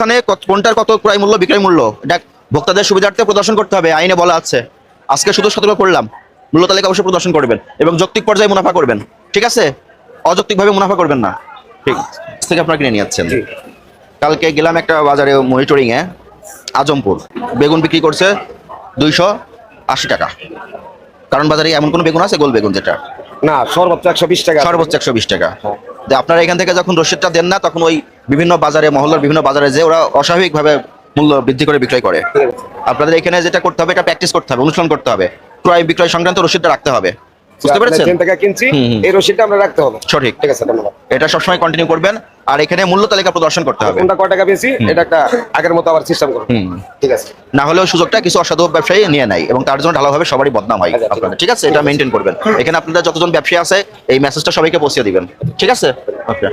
এখানে কোনটার কত ক্রয় মূল্য বিক্রয় মূল্য? এটা ভোক্তাদের সুবিধার্থে প্রদর্শন করতে হবে আইনে বলা আছে। আজকে শুধু সতর্ক করলাম। মূল্য তালিকা অবশ্যই প্রদর্শন করবেন এবং যৌক্তিক পর্যায়ে মুনাফা করবেন। ঠিক আছে? অযৌক্তিকভাবে মুনাফা করবেন না। ঠিক। থেকে আপনারা কিনে নিয়ে যাচ্ছেন। কালকে গেলাম একটা বাজারে মনিটরিং এ আজমপুর। বেগুন বিক্রি করছে দুইশো আশি টাকা। কারণ বাজারে এমন কোনো বেগুন আছে? গোল বেগুন যেটা। না সর্বোচ্চ একশো বিশ টাকা সর্বোচ্চ একশো বিশ টাকা। আপনারা এখান থেকে যখন রসিদটা দেন না, তখন ওই বিভিন্ন বাজারে, মহল্লার বিভিন্ন বাজারে যে ওরা অস্বাভাবিকভাবে মূল্য বৃদ্ধি করে, বিক্রয় করে। আপনাদের এখানে যেটা করতে হবে, এটা প্র্যাকটিস করতে হবে, অনুশীলন করতে হবে। ক্রয় বিক্রয় সংক্রান্ত রসিদটা রাখতে হবে। বুঝতে পেরেছেন? যেখান থেকে কিনছি হুম, হুম। এই রসিদটা আমরা রাখতে হবে। সঠিক। ঠিক আছে ধন্যবাদ। এটা সবসময় কন্টিনিউ করবেন আর এখানে মূল্য তালিকা প্রদর্শন করতে হবে। কোনটা কয় টাকা পেয়েছি এটা একটা আগের মতো আবার সিস্টেম ঠিক আছে। না হলেও সুযোগটা কিছু অসাধু ব্যবসায়ী নিয়ে নেয় এবং তার জন্য ঢালাভাবে সবারই বদনাম হয় আচ্ছা, আপনাদের। ঠিক আছে? এটা মেনটেন করবেন। এখানে আপনারা যতজন ব্যবসায়ী আছে এই মেসেজটা সবাইকে পৌঁছে দিবেন। ঠিক আছে? ওকে